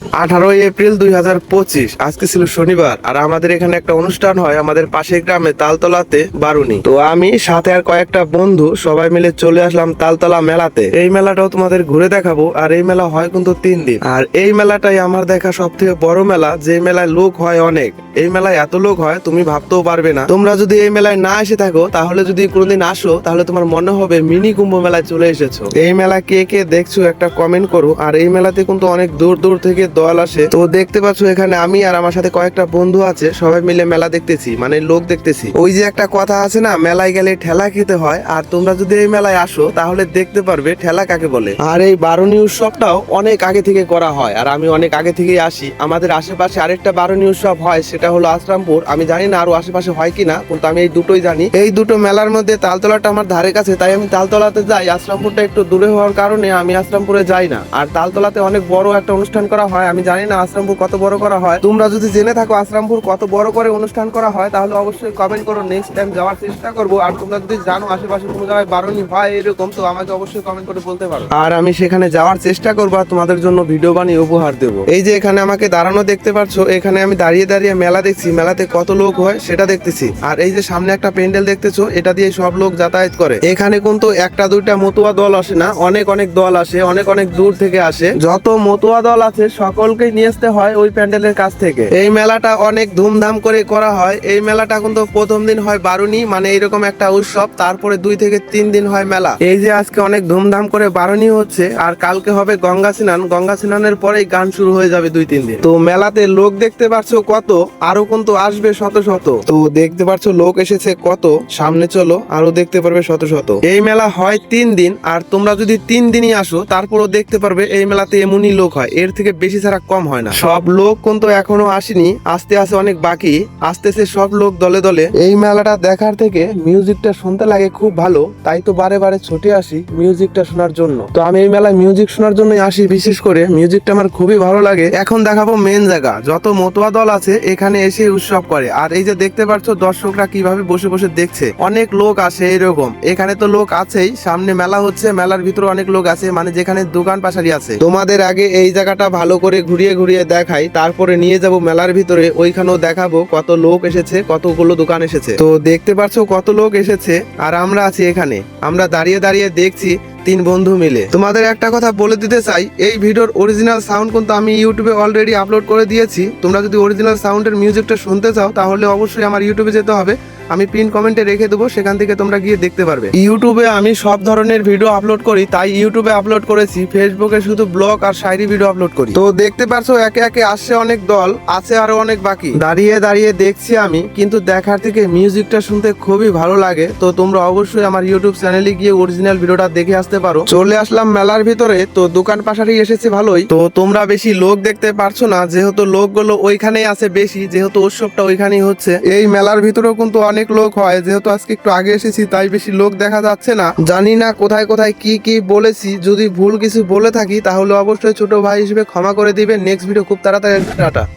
আঠারোই এপ্রিল দুই হাজার পঁচিশ, আজকে ছিল শনিবার, আর আমাদের এখানে একটা অনুষ্ঠান হয় আমাদের পাশের গ্রামে তালতলাতে বারুনি তো আমি, সাথে আর কয়েকটা বন্ধু সবাই মিলে চলে আসলাম তালতলা মেলাতে। এই মেলাটাও তোমাদের ঘুরে দেখাবো, আর এই মেলা হয় কিন্তু তিন দিন। আর এই মেলাটাই আমার দেখা সব থেকে বড় মেলা, যে মেলায় লোক হয় অনেক। এই মেলায় এত লোক হয়, তুমি ভাবতেও পারবে না। তোমরা যদি এই মেলায় না এসে থাকো, তাহলে যদি কোনোদিন আসো, তাহলে তোমার মনে হবে মিনি কুম্ভ মেলায় চলে এসেছ। এই মেলা কে কে দেখছ একটা কমেন্ট করো, আর এই মেলাতে কিন্তু অনেক দূর দূর থেকে দল আসে। তো দেখতে পাচ্ছ এখানে আমি আর আমার সাথে কয়েকটা বন্ধু আছে, সবাই মিলে মেলা দেখতেছি মানে লোক দেখতেছি। ওই যে একটা কথা আছে না, মেলায় গেলে ঠেলা খেতে হয়, আর তোমরা যদি এই মেলায় আসো, তাহলে দেখতে পারবে ঠেলা কাকে বলে। আর এই বারুনি উৎসবটাও অনেক আগে থেকে করা হয়, আর আমি অনেক আগে থেকেই আসি। আমাদের আশেপাশে আরেকটা বারুনি উৎসব হয়, সেটা হলো আশ্রামপুর। আমি জানি না আরও আশেপাশে হয় কিনা, কিন্তু আমি এই দুটোই জানি। এই দুটো মেলার মধ্যে তালতলাটা আমার ধারে কাছে, তাই আমি তালতলাতে যাই। আশ্রামপুরটা একটু দূরে হওয়ার কারণে আমি আশ্রামপুরে যাই না। আর তালতলাতে অনেক বড় একটা অনুষ্ঠান করা হয় আমি জানি না আশ্রামপুর কত বড় করা হয়। তোমরা যদি জেনে থাকো আশ্রামপুর কত বড় করে অনুষ্ঠান করা হয়, তাহলে অবশ্যই কমেন্ট করো নেক্সট টাইম যাওয়ার চেষ্টা করব। আর তোমরা যদি জানো আশেপাশে কোনো জায়গায় বারণই হয় এরকম, তো আমাকে অবশ্যই কমেন্ট করে বলতে পারো। আর আমি সেখানে যাওয়ার চেষ্টা করব আর তোমাদের জন্য ভিডিও বানিয়ে উপহার দেবো। এই যে এখানে আমাকে দাঁড়ানো দেখতে পাচ্ছ, এখানে আমি দাঁড়িয়ে দাঁড়িয়ে মেলা দেখছি, মেলাতে কত লোক হয় সেটা দেখতেছি। আর এই যে সামনে একটা প্যান্ডেল দেখতেছো, এটা দিয়ে সব লোক যাতায়াত করে। এখানে কিন্তু একটা দুইটা মতুয়া দল আসে না, অনেক অনেক দল আসে, অনেক অনেক দূর থেকে আসে। যত মতুয়া দল আছে সকলকে নিয়ে আসতে হয় ওই প্যান্ডেলের কাছ থেকে। এই মেলাটা অনেক ধুমধাম করে করা হয়। এই মেলাটা কিন্তু প্রথম দিন হয় বারুনি মানে এইরকম একটা উৎসব। তারপরে দুই থেকে তিন দিন হয় মেলা। এই যে আজকে অনেক ধুমধাম করে বারুনি হচ্ছে, আর কালকে হবে গঙ্গা স্নান। গঙ্গা স্নানের পরেই গান শুরু হয়ে যাবে দুই তিন দিন। তো মেলাতে লোক দেখতে পাচ্ছ কত? আরও কিন্তু আসবে শত শত। তো দেখতে পাচ্ছ লোক এসেছে কত? সামনে চলো, আরও দেখতে পারবে শত শত। এই মেলা হয় তিন দিন, আর তোমরা যদি তিন দিনই আসো, তারপরও দেখতে পারবে এই মেলাতে এমনই লোক হয়। এর থেকে বেশি ছাড়া কম হয় না। সব লোক কিন্তু এখনও আসেনি আসতে আসতে অনেক বাকি আসতেছে সব লোক দলে দলে। এই মেলাটা দেখার থেকে মিউজিকটা শুনতে লাগে খুব ভালো তাই তো বারে বারে ছুটে আসি মিউজিকটা শোনার জন্য। তো আমি এই মেলায় মিউজিক শোনার জন্যই আসি বিশেষ করে মিউজিকটা আমার খুবই ভালো লাগে। এখন দেখাবো মেন জায়গা যত মতুয়া দল আছে এখানে এসে উৎসব করে। আর এই যে দেখতে পাচ্ছ দর্শকরা কীভাবে বসে বসে দেখছে অনেক লোক আসে এরকম এখানে তো লোক আছেই সামনে মেলা হচ্ছে মেলার ভিতরে অনেক লোক আছে মানে যেখানে দোকান পাশারি আছে। তোমাদের আগে এই জায়গাটা ভালো করে ঘুরিয়ে ঘুরিয়ে দেখাই, তারপরে নিয়ে যাব মেলার ভিতরে, ওইখানেও দেখাবো কত লোক এসেছে, কতগুলো দোকান এসেছে। তো দেখতে পাচ্ছ কত লোক এসেছে, আর আমরা আছি এখানে। আমরা দাঁড়িয়ে দাঁড়িয়ে দেখছি তিন বন্ধু মিলে। তোমাদের একটা কথা বলে দিতে চাই, এই ভিডিওর অরিজিনাল সাউন্ড কিন্তু আমি ইউটিউবে অলরেডি আপলোড করে দিয়েছি। তোমরা যদি অরিজিনাল সাউন্ডের মিউজিকটা শুনতে চাও, তাহলে অবশ্যই আমার ইউটিউবে যেতে হবে। আমি পিন কমেন্টে রেখে দেবো, সেখান থেকে তোমরা গিয়ে দেখতে পারবে। ইউটিউবে আমি সব ধরনের ভিডিও আপলোড করি, তাই ইউটিউবে আপলোড করেছি ফেসবুকে শুধু ব্লগ আর শায়রি ভিডিও আপলোড করি। তো দেখতে পারছ, একে একে আসছে অনেক দল, আছে আরও অনেক বাকি। দাঁড়িয়ে দাঁড়িয়ে দেখছি আমি, কিন্তু দেখার থেকে মিউজিকটা শুনতে খুবই ভালো লাগে। তো তোমরা অবশ্যই আমার ইউটিউব চ্যানেলে গিয়ে অরিজিনাল ভিডিওটা দেখে আসতে পারো। চলে আসলাম মেলার ভিতরে, তো দোকান পাশারি এসেছে ভালোই। তো তোমরা বেশি লোক দেখতে পারছ না, যেহেতু লোকগুলো ওইখানেই আছে বেশি, যেহেতু উৎসবটা ওইখানেই হচ্ছে। এই মেলার ভিতরেও কিন্তু অনেক লোক হয়। যেহেতু আজকে একটু আগে এসেছি, তাই বেশি লোক দেখা যাচ্ছে না। জানি না কোথায় কোথায় কি কি বলেছি। যদি ভুল কিছু বলে থাকি, তাহলে অবশ্যই ছোট ভাই হিসেবে ক্ষমা করে দিবে নেক্সট ভিডিও খুব তাড়াতাড়ি, টাটা।